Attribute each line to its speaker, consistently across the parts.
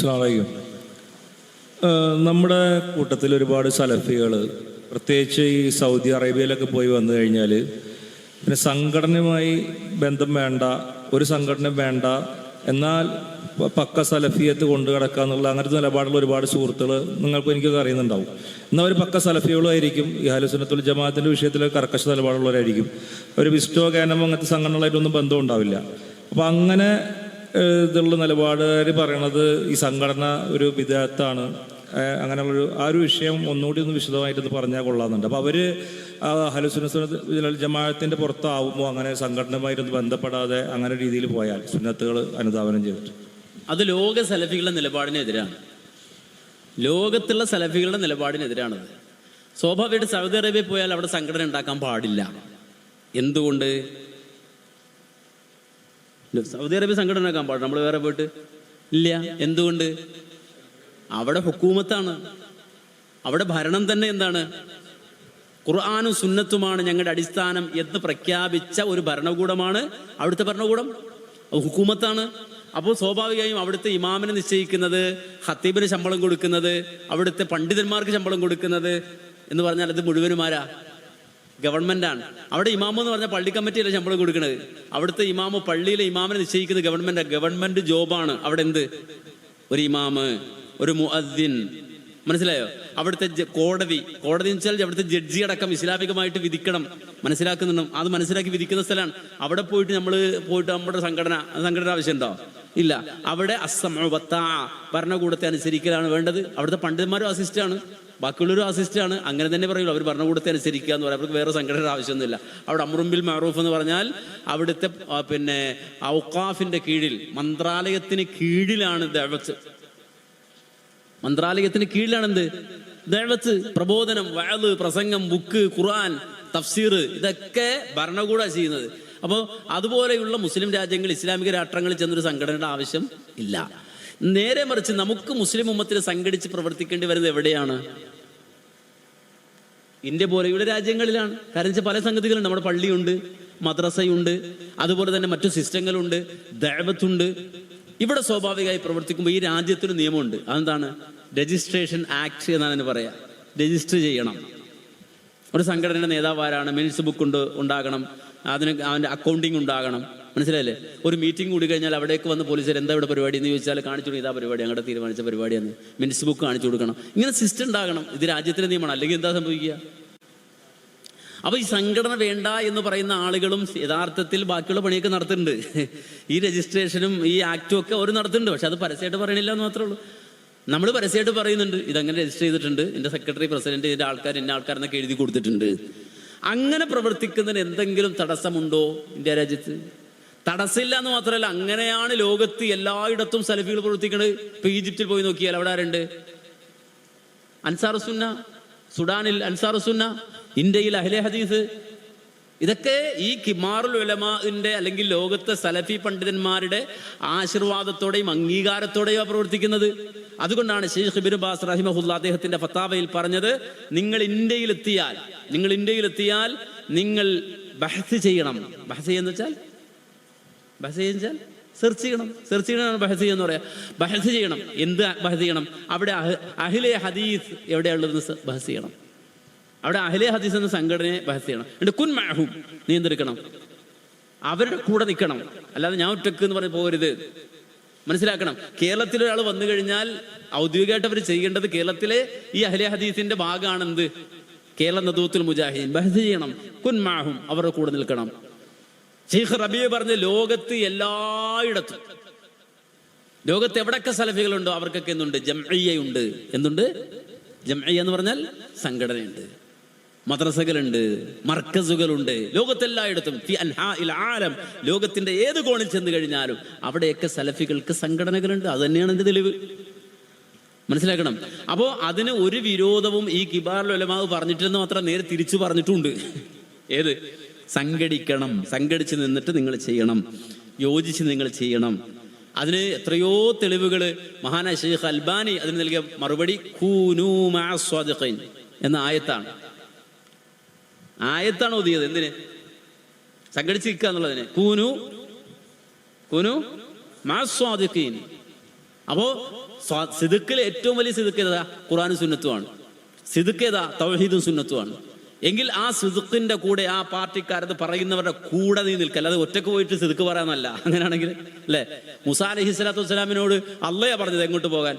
Speaker 1: സ്വാഭാവികം നമ്മുടെ കൂട്ടത്തിൽ ഒരുപാട് സലഫികൾ പ്രത്യേകിച്ച് ഈ സൗദി അറേബ്യയിലൊക്കെ പോയി വന്നു കഴിഞ്ഞാൽ പിന്നെ സംഘടനയുമായി ബന്ധം വേണ്ട ഒരു സംഘടന വേണ്ട എന്നാൽ പക്ക സലഫിയത്ത് കൊണ്ടു കിടക്കുക എന്നുള്ള അങ്ങനത്തെ നിലപാടുള്ള ഒരുപാട് സുഹൃത്തുക്കൾ നിങ്ങൾക്ക് എനിക്കൊക്കെ അറിയുന്നുണ്ടാവും. എന്നാൽ അവർ പക്ക സലഫികളുമായിരിക്കും ഈ ഹലുസുനത്തുൽ ജമാഅത്തിന്റെ വിഷയത്തിൽ കർക്കശ നിലപാടുള്ളവരായിരിക്കും. ഒരു വിസ്റ്റോ കാനമോ അങ്ങനത്തെ സംഘടനകളായിട്ടൊന്നും ബന്ധം ഉണ്ടാവില്ല. അപ്പോൾ അങ്ങനെ ഇതുള്ള നിലപാടുകാർ പറയണത് ഈ സംഘടന ഒരു വിദഗ്ധാണ് അങ്ങനെയുള്ളൊരു ആ ഒരു വിഷയം ഒന്നുകൂടി ഒന്ന് വിശദമായിട്ടൊന്ന് പറഞ്ഞാൽ കൊള്ളാമെന്നുണ്ട്. അപ്പോൾ അവർ ഹലുസുന ജമാഅത്തിന്റെ പുറത്താവുമ്പോൾ അങ്ങനെ സംഘടനയുമായിട്ടൊന്നും ബന്ധപ്പെടാതെ അങ്ങനെ രീതിയിൽ പോയാൽ സുന്നത്തുകൾ അനുധാവനം ചെയ്തിട്ട്.
Speaker 2: അത് ലോക സലഫികളുടെ നിലപാടിനെതിരാണ്. ലോകത്തുള്ള സലഫികളുടെ നിലപാടിനെതിരാണത്. സ്വാഭാവികമായിട്ട് സൗദി അറേബ്യയിൽ പോയാൽ അവിടെ സംഘടന ഉണ്ടാക്കാൻ പാടില്ല. എന്തുകൊണ്ട്? ഇല്ല, സൗദി അറേബ്യ സംഘടന ആക്കാൻ പാടില്ല. നമ്മൾ വേറെ പോയിട്ട് ഇല്ല എന്തുകൊണ്ട്? അവിടെ ഹുക്കൂമത്താണ്. അവിടെ ഭരണം തന്നെ എന്താണ്? ഖുർആാനും സുന്നത്തുമാണ് ഞങ്ങളുടെ അടിസ്ഥാനം എന്ന് പ്രഖ്യാപിച്ച ഒരു ഭരണകൂടമാണ് അവിടുത്തെ ഭരണകൂടം. ഹുക്കൂമത്താണ്. അപ്പോൾ സ്വാഭാവികമായും അവിടുത്തെ ഇമാമിനെ നിശ്ചയിക്കുന്നത് ഹത്തീബിന് ശമ്പളം കൊടുക്കുന്നത് അവിടുത്തെ പണ്ഡിതന്മാർക്ക് ശമ്പളം കൊടുക്കുന്നത് എന്ന് പറഞ്ഞാൽ അത് മുഴുവനുമാരാ ഗവൺമെന്റാണ് അവിടെ ഇമാമോ എന്ന് പറഞ്ഞാൽ പള്ളി കമ്മിറ്റിയല്ല ശമ്പളം കൊടുക്കുന്നത് അവിടുത്തെ ഇമാമോ പള്ളിയിലെ ഇമാമിനെ നിശ്ചയിക്കുന്നത് ഗവൺമെന്റ് ഗവൺമെന്റ് ജോബാണ് അവിടെ എന്ത്? ഒരു ഇമാമ് ഒരു മുഅദ്ദിൻ. മനസ്സിലായോ? അവിടുത്തെ കോടതി. കോടതി എന്ന് വെച്ചാൽ അവിടുത്തെ ജഡ്ജി അടക്കം ഇസ്ലാമികമായിട്ട് വിധിക്കണം. മനസ്സിലാക്കുന്നുണ്ടോ? അത് മനസ്സിലാക്കി വിധിക്കുന്ന സ്ഥലമാണ്. അവിടെ പോയിട്ട് നമ്മൾ പോയിട്ട് നമ്മുടെ സംഘടന സംഘടന ആവശ്യമുണ്ടോ? ഇല്ല. അവിടെ അസമത്ത ഭരണകൂടത്തെ അനുസരിക്കലാണ് വേണ്ടത്. അവിടുത്തെ പണ്ഡിതന്മാരും അസിസ്റ്റാണ്. ബാക്കിയുള്ളവരും അസിസ്റ്റാണ് അങ്ങനെ തന്നെ പറയുള്ളൂ. അവർ ഭരണകൂടത്തെ അനുസരിക്കുക എന്ന് പറയാം അവർക്ക് വേറെ സംഘടനയുടെ ആവശ്യമൊന്നുമില്ല. അവിടെ അമ്രുംബിൽ മാറൂഫ് എന്ന് പറഞ്ഞാൽ അവിടുത്തെ പിന്നെ ഔക്കാഫിന്റെ കീഴിൽ മന്ത്രാലയത്തിന് കീഴിലാണ് ദഅവത്ത് മന്ത്രാലയത്തിന് കീഴിലാണ് എന്ത് ദഅവത്ത് പ്രബോധനം വയത് പ്രസംഗം ബുക്ക് ഖുർആൻ തഫ്സീർ ഇതൊക്കെ ഭരണകൂട ചെയ്യുന്നത്. അപ്പോൾ അതുപോലെയുള്ള മുസ്ലിം രാജ്യങ്ങൾ ഇസ്ലാമിക രാഷ്ട്രങ്ങളിൽ ചെന്നൊരു സംഘടനയുടെ ആവശ്യം ഇല്ല. നേരെ മറിച്ച് നമുക്ക് മുസ്ലിം ഉമ്മത്തിൽ സംഘടിച്ച് പ്രവർത്തിക്കേണ്ടി വരുന്നത് എവിടെയാണ്? ഇന്ത്യ പോലെയുള്ള രാജ്യങ്ങളിലാണ്. കാരണം വെച്ചാൽ പല സംഗതികളുണ്ട്. നമ്മുടെ പള്ളിയുണ്ട് മദ്രസയുണ്ട് അതുപോലെ തന്നെ മറ്റു സിസ്റ്റങ്ങളുണ്ട് ദൈവത്തുണ്ട്. ഇവിടെ സ്വാഭാവികമായി പ്രവർത്തിക്കുമ്പോൾ ഈ രാജ്യത്തിന് നിയമമുണ്ട്. അതെന്താണ്? രജിസ്ട്രേഷൻ ആക്ട് എന്നാണ് അതിന് പറയാ. രജിസ്റ്റർ ചെയ്യണം. ഒരു സംഘടനയുടെ നേതാവാരാണ്. മിനിറ്റ്സ് ബുക്ക് ഉണ്ട് ഉണ്ടാകണം. അതിന് അവന്റെ അക്കൗണ്ടിങ് ഉണ്ടാകണം. മനസ്സിലായില്ലേ? ഒരു മീറ്റിംഗ് കൂടി കഴിഞ്ഞാൽ അവിടേക്ക് വന്ന് പോലീസുകാർ എന്താ ഇവിടെ പരിപാടി എന്ന് ചോദിച്ചാൽ കാണിച്ചു കൊടുക്കും. ഇതാ പരിപാടി അങ്ങോട്ട് തീരുമാനിച്ച പരിപാടിയാണ് മിനിറ്റ്സ് ബുക്ക് കാണിച്ചു കൊടുക്കണം. ഇങ്ങനെ സിസ്റ്റം ഉണ്ടാകണം. ഇത് രാജ്യത്തിന്റെ നിയമമാണ്. അല്ലെങ്കിൽ എന്താ സംഭവിക്കുക? അപ്പൊ ഈ സംഘടന വേണ്ട എന്ന് പറയുന്ന ആളുകളും യഥാർത്ഥത്തിൽ ബാക്കിയുള്ള പണിയൊക്കെ നടത്തുന്നുണ്ട്. ഈ രജിസ്ട്രേഷനും ഈ ആക്റ്റും ഒക്കെ അവർ നടത്തുന്നുണ്ട്. പക്ഷെ അത് പരസ്യമായിട്ട് പറയണില്ല എന്ന് മാത്രമേ ഉള്ളൂ. നമ്മൾ പരസ്യമായിട്ട് പറയുന്നുണ്ട്. ഇതങ്ങനെ രജിസ്റ്റർ ചെയ്തിട്ടുണ്ട്. എന്റെ സെക്രട്ടറി പ്രസിഡന്റ് ഇതിന്റെ ആൾക്കാർ ഇന്ന ആൾക്കാരെന്നൊക്കെ എഴുതി കൊടുത്തിട്ടുണ്ട്. അങ്ങനെ പ്രവർത്തിക്കുന്നതിന് എന്തെങ്കിലും തടസ്സമുണ്ടോ ഇന്ത്യ രാജ്യത്ത്? തടസ്സമില്ല എന്ന് മാത്രമല്ല അങ്ങനെയാണ് ലോകത്ത് എല്ലായിടത്തും സലഫികൾ പ്രവർത്തിക്കുന്നത് ഇപ്പൊ ഈജിപ്തിൽ പോയി നോക്കിയാൽ അവിടെ ആരുണ്ട്? അൻസാർ സുന്ന സുഡാനിൽ അൻസാർ സുന്ന ഇന്ത്യയിൽ അഹ്ലെ ഹദീസ്. ഇതൊക്കെ ഈ കിമാറുൽ ഉലമാന്റെ അല്ലെങ്കിൽ ലോകത്തെ സലഫി പണ്ഡിതന്മാരുടെ ആശീർവാദത്തോടെയും അംഗീകാരത്തോടെയും പ്രവർത്തിക്കുന്നത്. അതുകൊണ്ടാണ് ഷെയ്ഖ് ബിൻ ബാസ് റഹിമഹുല്ല അദ്ദേഹത്തിന്റെ ഫത്താവയിൽ പറഞ്ഞത് നിങ്ങൾ ഇന്ത്യയിലെത്തിയാൽ നിങ്ങൾ ഇന്ത്യയിലെത്തിയാൽ നിങ്ങൾ ബഹസ് ചെയ്യണം. ബഹസ് ചെയ്യുന്ന വെച്ചാൽ? ബഹസ് ചെയ്യാൽ സെർച്ച് ചെയ്യണം. സെർച്ച് ചെയ്യണമെന്ന് ബഹസ് ചെയ്യുന്ന പറയാ. ബഹസ് ചെയ്യണം. എന്ത് ബഹസ് ചെയ്യണം? അവിടെ അഹ്- അഹ്ലെ ഹദീസ് എവിടെയുള്ളതെന്ന് ബഹസ് ചെയ്യണം. അവിടെ അഹ്ലെ ഹദീസ് എന്ന സംഘടനയെ ബഹസ് ചെയ്യണം. കുൻ മഹും നിയന്ത്രിക്കണം. അവരുടെ കൂടെ നിൽക്കണം. അല്ലാതെ ഞാൻ ഒറ്റയ്ക്ക് എന്ന് പറഞ്ഞ് പോകരുത്. മനസ്സിലാക്കണം. കേരളത്തിൽ ഒരാൾ വന്നു കഴിഞ്ഞാൽ ഔദ്യോഗികമായിട്ട് അവർ ചെയ്യേണ്ടത് കേരളത്തിലെ ഈ അഹ്ലെ ഹദീസിന്റെ ഭാഗമാണെന്ത്? കേരള നദൂത്തുൽ മുജാഹിദീൻ. ബഹസ് ചെയ്യണം. കുൻ മാഹും അവരുടെ കൂടെ നിൽക്കണം. ഷെയ്ഖ് റബിയെ പറഞ്ഞ ലോകത്ത് എല്ലായിടത്തും ലോകത്ത് എവിടൊക്കെ സലഫികളുണ്ടോ അവർക്കൊക്കെ എന്തുണ്ട്? ജംഇയ്യയുണ്ട്. എന്തുണ്ട്? ജംഇയ്യ എന്ന് പറഞ്ഞാൽ സംഘടനയുണ്ട്. മദ്രസകളുണ്ട് മർക്കസുകളുണ്ട് ലോകത്തെല്ലായിടത്തും ആലം. ലോകത്തിന്റെ ഏത് കോണിൽ ചെന്ന് കഴിഞ്ഞാലും അവിടെയൊക്കെ സലഫികൾക്ക് സംഘടനകളുണ്ട്. അത് തന്നെയാണ് എന്റെ തെളിവ്. മനസ്സിലാക്കണം? അപ്പോൾ അതിന് ഒരു വിരോധവും ഈ കിബാർ ഉലമാവ് പറഞ്ഞിട്ടെന്ന് മാത്രം നേരെ തിരിച്ചു പറഞ്ഞിട്ടുണ്ട്. ഏത്? സംഘടിക്കണം. സംഘടിച്ച് നിന്നിട്ട് നിങ്ങൾ ചെയ്യണം. യോജിച്ച് നിങ്ങൾ ചെയ്യണം. അതിന് എത്രയോ തെളിവുകൾ മഹാനാ ഷെയ്ഖ് അൽബാനി അതിന് നൽകിയ മറുപടി കൂനു എന്ന ആയത്താണ്. ആയത്താണ് ഓതിയത് എന്തിന്? സംഘടിച്ച് നിൽക്കുക എന്നുള്ളതിന്. കൂനു കൂനു മാസ്വാദിക്കീൻ അപ്പോ സിദുക്കിൽ ഏറ്റവും വലിയ സിദുക്ക് ഏതാ? ഖുറാനും സുന്നത്തുമാണ്. സിദുക്ക് ഏതാ? തൗഹീദും സുന്നത്തുമാണ്. എങ്കിൽ ആ സിദുക്കിന്റെ കൂടെ ആ പാർട്ടിക്കാരത് പറയുന്നവരുടെ കൂടെ നീ നിൽക്കുക അല്ലാതെ ഒറ്റയ്ക്ക് പോയിട്ട് സിദുക്ക് പറയാനല്ല. അങ്ങനെയാണെങ്കിൽ അല്ലേ? മുസാ അലഹി സ്വലാത്തു വസ്സലാമിനോട് അല്ലയാ പറഞ്ഞത് എങ്ങോട്ട് പോകാൻ?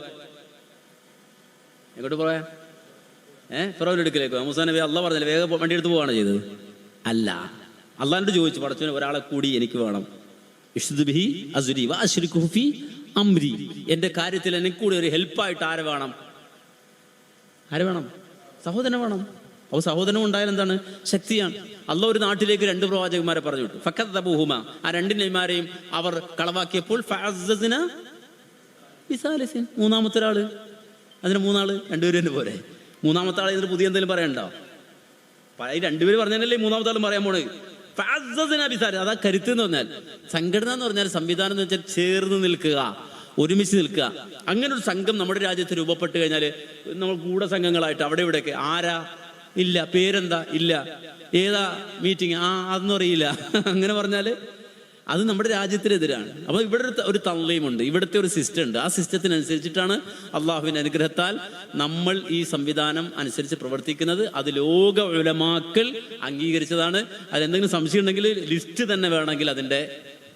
Speaker 2: എങ്ങോട്ട് പോകാൻ? ഏഹ് ഫിറോൻ എടുക്കലേക്ക് മൂസാ നബി അല്ല പറഞ്ഞില്ല വേഗം വണ്ടി എടുത്ത് പോവാണ് ചെയ്തത്? അല്ല. അള്ളാഹിനോട് ചോദിച്ചു പടച്ചവന് ഒരാളെ കൂടി എനിക്ക് വേണം. ഇഷ്ദ് ബിഹി അസുരി വ അശ്രിക്കുഹു ഫീ അംരി. എന്റെ കാര്യത്തിൽ എനിക്ക് കൂടി ഒരു ഹെൽപ്പായിട്ട് ആരെ വേണം? ആര് വേണം? സഹോദരൻ വേണം. അപ്പോൾ സഹോദരൻ ഉണ്ടായാൽ എന്താണ്? ശക്തിയാണ്. അല്ല ഒരു നാട്ടിലേക്ക് രണ്ട് പ്രവാചകന്മാരെ പറഞ്ഞു വിട്ടു. ഫക്കത്ത് തബൂഹുമ ആ രണ്ട് നെയ്മാരെയും അവർ കളവാക്കിയപ്പോൾ. മൂന്നാമത്തെ ഒരാൾ. അതിന് മൂന്നാൾ. രണ്ടുപേരും പോരെ മൂന്നാമത്തെ ആളെ ഇതിന് പുതിയ എന്തെങ്കിലും പറയണ്ടോ? ഈ രണ്ടുപേര് പറഞ്ഞല്ലേ മൂന്നാമത്തെ ആളും പറയാൻ പോണേ ബിസാലിസിൻ. അതാ കരുത്ത് എന്ന് പറഞ്ഞാൽ സംഘടന എന്ന് പറഞ്ഞാൽ സംവിധാനം എന്ന് വെച്ചാൽ ചേർന്ന് നിൽക്കുക ഒരുമിച്ച് നിൽക്കുക. അങ്ങനെ ഒരു സംഘം നമ്മുടെ രാജ്യത്ത് രൂപപ്പെട്ട് കഴിഞ്ഞാൽ നമ്മൾ കൂടെ ഗൂഢസംഘങ്ങളായിട്ട് അവിടെ ഇവിടെയൊക്കെ. ആരാ? ഇല്ല. പേരെന്താ? ഇല്ല. ഏതാ? മീറ്റിംഗ്? ആ അതൊന്നും അറിയില്ല. അങ്ങനെ പറഞ്ഞാൽ അത് നമ്മുടെ രാജ്യത്തിനെതിരാണ്. അപ്പോൾ ഇവിടെ ഒരു തള്ളയുമുണ്ട്. ഇവിടുത്തെ ഒരു സിസ്റ്റം ഉണ്ട്. ആ സിസ്റ്റത്തിനനുസരിച്ചിട്ടാണ് അള്ളാഹുവിന്റെ അനുഗ്രഹത്താൽ നമ്മൾ ഈ സംവിധാനം അനുസരിച്ച് പ്രവർത്തിക്കുന്നത്. അത് ലോക ഉലമാക്കൾ അംഗീകരിച്ചതാണ്. അതിലെന്തെങ്കിലും സംശയം ഉണ്ടെങ്കിൽ ലിസ്റ്റ് തന്നെ വേണമെങ്കിൽ അതിന്റെ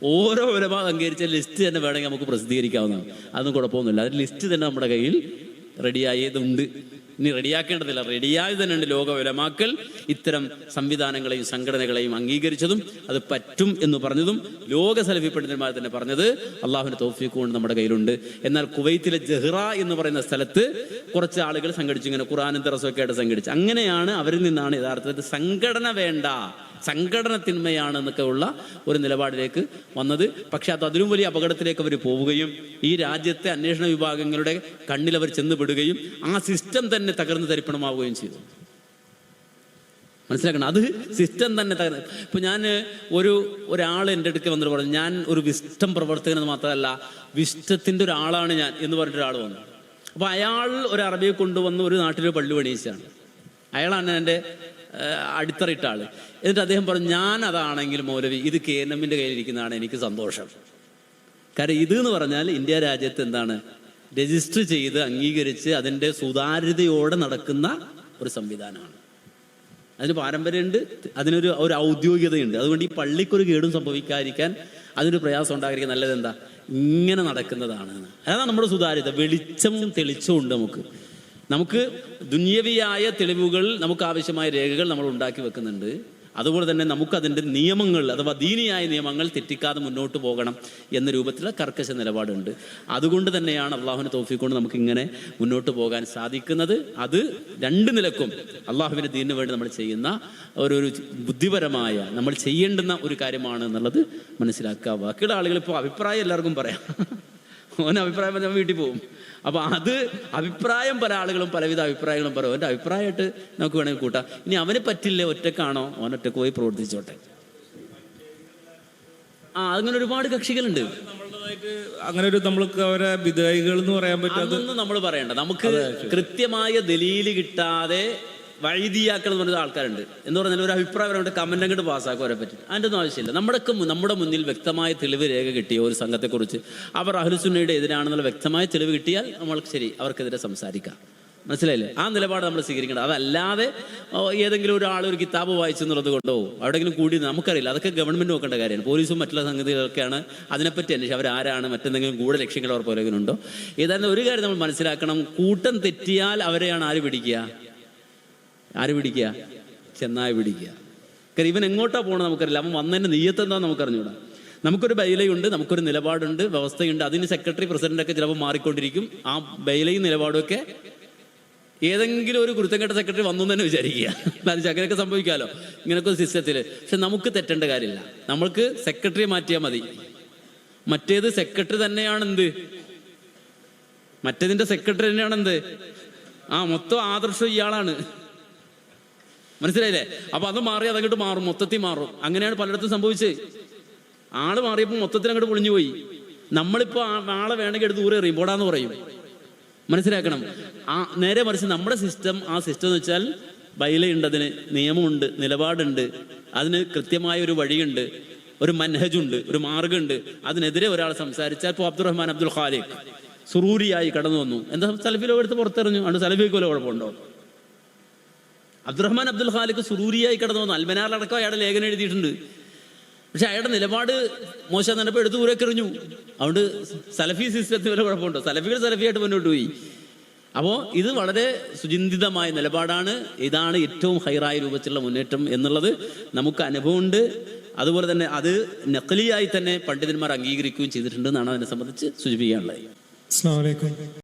Speaker 2: ഓരോ ഉലമ അംഗീകരിച്ച ലിസ്റ്റ് തന്നെ വേണമെങ്കിൽ നമുക്ക് പ്രസിദ്ധീകരിക്കാവുന്നതാണ്. അതൊന്നും കുഴപ്പമൊന്നുമില്ല. അതിൽ ലിസ്റ്റ് തന്നെ നമ്മുടെ കയ്യിൽ റെഡിയായതുണ്ട്. ഇനി റെഡിയാക്കേണ്ടതില്ല. റെഡിയായി തന്നെയുണ്ട് ലോക ഉലമാക്കൾ. ഇത്തരം സംവിധാനങ്ങളെയും സംഘടനകളെയും അംഗീകരിച്ചതും അത് പറ്റും എന്ന് പറഞ്ഞതും ലോക സലഫി പണ്ഡിതന്മാർ തന്നെ പറഞ്ഞത് അള്ളാഹുവിന്റെ തോഫീക്ക് കൊണ്ട് നമ്മുടെ കയ്യിലുണ്ട്. എന്നാൽ കുവൈത്തിലെ ജഹ്റ എന്ന് പറയുന്ന സ്ഥലത്ത് കുറച്ച് ആളുകൾ സംഘടിച്ചു. ഇങ്ങനെ ഖുറാനും തെറസൊക്കെ ആയിട്ട് സംഘടിച്ചു. അങ്ങനെയാണ് അവരിൽ നിന്നാണ് യഥാർത്ഥത്തിൽ സംഘടന വേണ്ട. സംഘടന തിന്മയാണ് എന്നൊക്കെ ഉള്ള ഒരു നിലപാടിലേക്ക് വന്നത്. പക്ഷേ അത് അതിലും വലിയ അപകടത്തിലേക്ക് അവർ പോവുകയും ഈ രാജ്യത്തെ അന്വേഷണ വിഭാഗങ്ങളുടെ കണ്ണിൽ അവർ ചെന്നുപെടുകയും ആ സിസ്റ്റം തന്നെ തകർന്ന് തരിപ്പണമാവുകയും ചെയ്തു. മനസ്സിലാക്കണം? അത് സിസ്റ്റം തന്നെ തകർന്ന്. ഇപ്പൊ ഞാൻ ഒരു ഒരാൾ എന്റെ അടുക്ക് വന്നിട്ട് പറഞ്ഞു ഞാൻ ഒരു വിസ്റ്റം പ്രവർത്തകൻ എന്ന് മാത്രമല്ല വിസ്റ്റത്തിന്റെ ഒരാളാണ് ഞാൻ എന്ന് പറഞ്ഞിട്ട് ഒരാൾ വന്നു. അപ്പൊ അയാൾ ഒരു അറബിയെ കൊണ്ടുവന്ന് ഒരു നാട്ടിലൊരു പള്ളി പണിയിച്ചാണ്. അയാളാണ് എന്റെ അടിത്തറിട്ട ആൾ എന്നിട്ട് അദ്ദേഹം പറഞ്ഞു ഞാൻ അതാണെങ്കിൽ മൗലവി ഇത് കെ എൻ എമ്മിന്റെ കയ്യിലിരിക്കുന്നതാണ് എനിക്ക് സന്തോഷം. കാരണം ഇത് എന്ന് പറഞ്ഞാൽ ഇന്ത്യ രാജ്യത്ത് എന്താണ് രജിസ്റ്റർ ചെയ്ത് അംഗീകരിച്ച് അതിന്റെ സുതാര്യതയോടെ നടക്കുന്ന ഒരു സംവിധാനമാണ്. അതിന് പാരമ്പര്യമുണ്ട് അതിനൊരു ഒരു ഔദ്യോഗികതയുണ്ട്. അതുകൊണ്ട് ഈ പള്ളിക്കൊരു കേടും സംഭവിക്കാതിരിക്കാൻ അതിനൊരു പ്രയാസം ഉണ്ടാകാതിരിക്കാൻ നല്ലത് എന്താ ഇങ്ങനെ നടക്കുന്നതാണ്. അതാണ് നമ്മുടെ സുതാര്യത. വെളിച്ചവും തെളിച്ചവും ഉണ്ട് നമുക്ക്. നമുക്ക് ദുന്യവിയായ തെളിവുകൾ നമുക്ക് ആവശ്യമായ രേഖകൾ നമ്മൾ ഉണ്ടാക്കി വെക്കുന്നുണ്ട്. അതുപോലെ തന്നെ നമുക്കതിന്റെ നിയമങ്ങൾ അഥവാ ദീനിയായ നിയമങ്ങൾ തെറ്റിക്കാതെ മുന്നോട്ട് പോകണം എന്ന രൂപത്തിലുള്ള കർക്കശ നിലപാടുണ്ട്. അതുകൊണ്ട് തന്നെയാണ് അള്ളാഹുവിനെ തോഫിക്കൊണ്ട് നമുക്ക് ഇങ്ങനെ മുന്നോട്ട് പോകാൻ സാധിക്കുന്നത്. അത് രണ്ട് നിലക്കും അള്ളാഹുവിന്റെ ദീനിന് വേണ്ടി നമ്മൾ ചെയ്യുന്ന ഒരു ഒരു ബുദ്ധിപരമായ നമ്മൾ ചെയ്യേണ്ടുന്ന ഒരു കാര്യമാണ് എന്നുള്ളത് മനസ്സിലാക്കുക. ബാക്കിയുള്ള ആളുകൾ ഇപ്പോൾ അഭിപ്രായം എല്ലാവർക്കും പറയാം. ഓൻ അഭിപ്രായം പറഞ്ഞാൽ വീട്ടിൽ പോകും അപ്പൊ അത് അഭിപ്രായം പല ആളുകളും പലവിധ അഭിപ്രായങ്ങളും പറയും. അവന്റെ അഭിപ്രായമായിട്ട് നമുക്ക് വേണമെങ്കിൽ കൂട്ടാം. ഇനി അവന് പറ്റില്ല ഒറ്റക്കാണോ? ഓൻ ഒറ്റയ്ക്ക് പോയി പ്രവർത്തിച്ചോട്ടെ. ആ അങ്ങനെ ഒരുപാട് കക്ഷികളുണ്ട്.
Speaker 1: അങ്ങനെ ഒരു നമ്മൾക്ക് അവരെ വിധേയികൾ എന്ന് പറയാൻ
Speaker 2: പറ്റും നമ്മൾ പറയണ്ട. നമുക്ക് കൃത്യമായ ദലീൽ കിട്ടാതെ വഴുതിയാക്കൾ എന്ന് പറയുന്ന ആൾക്കാരുണ്ട്. എന്ന് പറഞ്ഞാൽ ഒരു അഭിപ്രായം പറഞ്ഞിട്ട് കമന്റ് അങ്ങോട്ട് പാസ്സാക്കും അവരെ പറ്റി. അതിന്റെ ഒന്നും ആവശ്യമില്ല നമ്മുടെ നമ്മുടെ മുന്നിൽ വ്യക്തമായ തെളിവ് രേഖ കിട്ടിയ ഒരു സംഘത്തെക്കുറിച്ച് അവർ അഹ്ലുസുന്നയുടെ എതിരാണെന്നുള്ള വ്യക്തമായ തെളിവ് കിട്ടിയാൽ നമ്മൾക്ക് ശരി അവർക്കെതിരെ സംസാരിക്കാം. മനസ്സിലായില്ലേ? ആ നിലപാട് നമ്മൾ സ്വീകരിക്കണം അതല്ലാതെ ഏതെങ്കിലും ഒരാൾ ഒരു കിതാബ് വായിച്ചു എന്നുള്ളത് കൊണ്ടോ എവിടെയെങ്കിലും കൂടി നമുക്കറിയില്ല. അതൊക്കെ ഗവൺമെന്റ് നോക്കേണ്ട കാര്യമാണ്. പോലീസും മറ്റുള്ള സംഗതികളൊക്കെയാണ് അതിനെപ്പറ്റി അന്വേഷിക്കുക അവരാരാണ് മറ്റെന്തെങ്കിലും കൂടെ ലക്ഷ്യങ്ങൾ അവർ പോലെ ഉണ്ടോ ഏതായാലും ഒരു കാര്യം നമ്മൾ മനസ്സിലാക്കണം. കൂട്ടം തെറ്റിയാൽ അവരെയാണ് ആര് പിടിക്കുക? ആര് പിടിക്കുക? ചെന്നായി പിടിക്കുക. കാര്യം ഇവൻ എങ്ങോട്ടാ പോകണം നമുക്കറിയില്ല. അവൻ വന്നതിന്റെ നെയ്യത്തെന്താ നമുക്കറിഞ്ഞൂടാ. നമുക്കൊരു ബൈലയുണ്ട് നമുക്കൊരു നിലപാടുണ്ട് വ്യവസ്ഥയുണ്ട്. അതിന് സെക്രട്ടറി പ്രസിഡന്റ് ഒക്കെ ചിലപ്പോൾ മാറിക്കൊണ്ടിരിക്കും. ആ ബൈലയും നിലപാടുമൊക്കെ ഏതെങ്കിലും ഒരു കുരുത്തങ്കട്ട സെക്രട്ടറി വന്നു തന്നെ വിചാരിക്കുക. അത് അങ്ങനെയൊക്കെ സംഭവിക്കാമല്ലോ ഇങ്ങനൊക്കെ ഒരു സിസ്റ്റത്തിൽ പക്ഷെ നമുക്ക് തെറ്റേണ്ട കാര്യമില്ല. നമ്മൾക്ക് സെക്രട്ടറി മാറ്റിയാൽ മതി. മറ്റേത് സെക്രട്ടറി തന്നെയാണ് എന്ത് മറ്റേതിന്റെ സെക്രട്ടറി തന്നെയാണ് എന്ത് ആ മൊത്തം ആദർശം ഇയാളാണ്. മനസ്സിലായില്ലേ? അപ്പൊ അത് മാറി അതങ്ങോട്ട് മാറും മൊത്തത്തിൽ മാറും. അങ്ങനെയാണ് പലയിടത്തും സംഭവിച്ചത്. ആൾ മാറിയപ്പോൾ മൊത്തത്തിൽ അങ്ങോട്ട് പൊളിഞ്ഞു പോയി. നമ്മളിപ്പോ ആളെ വേണമെങ്കിൽ എടുത്ത് ദൂരെ എറിയും. പോടാന്ന് പറയും. മനസ്സിലാക്കണം. ആ നേരെ മറിച്ച് നമ്മുടെ സിസ്റ്റം ആ സിസ്റ്റം എന്ന് വെച്ചാൽ ബൈലയുണ്ട് അതിന് നിയമമുണ്ട് നിലപാടുണ്ട്. അതിന് കൃത്യമായ ഒരു വഴിയുണ്ട് ഒരു മനഹജുണ്ട് ഒരു മാർഗമുണ്ട് അതിനെതിരെ ഒരാൾ സംസാരിച്ചാൽ ഇപ്പോൾ അബ്ദുറഹ്മാൻ അബ്ദുൽ ഖാലിഖ് സുറൂരിയായി കടന്നു വന്നു എന്താ സലഫി ലോകം എടുത്ത് പുറത്തെറിഞ്ഞു അതുകൊണ്ട് സലഫിക്ക് വല്ല കുഴപ്പമുണ്ടോ? അബ്ദുറഹ്മാൻ അബ്ദുൽ ഖാലിക്ക് സുറൂരിയായി കിടന്നു? വന്നു അൽമനാറിലടക്കം അയാളുടെ ലേഖനം എഴുതിയിട്ടുണ്ട്. പക്ഷെ അയാളുടെ നിലപാട് മോശം എടുത്ത് ദൂരേക്ക് എറിഞ്ഞു. അതുകൊണ്ട് സലഫി സിസ്റ്റത്തിന് വല്ല കുഴപ്പമുണ്ടോ? സലഫികൾ സലഫിയായിട്ട് മുന്നോട്ട് പോയി. അപ്പോൾ ഇത് വളരെ സുചിന്തിതമായ നിലപാടാണ്. ഇതാണ് ഏറ്റവും ഹൈറായ രൂപത്തിലുള്ള മുന്നേറ്റം എന്നുള്ളത് നമുക്ക് അനുഭവമുണ്ട്. അതുപോലെ തന്നെ അത് നക്കലിയായി തന്നെ പണ്ഡിതന്മാർ അംഗീകരിക്കുകയും ചെയ്തിട്ടുണ്ട് എന്നാണ് അതിനെ സംബന്ധിച്ച് സൂചിപ്പിക്കാനുള്ളത്.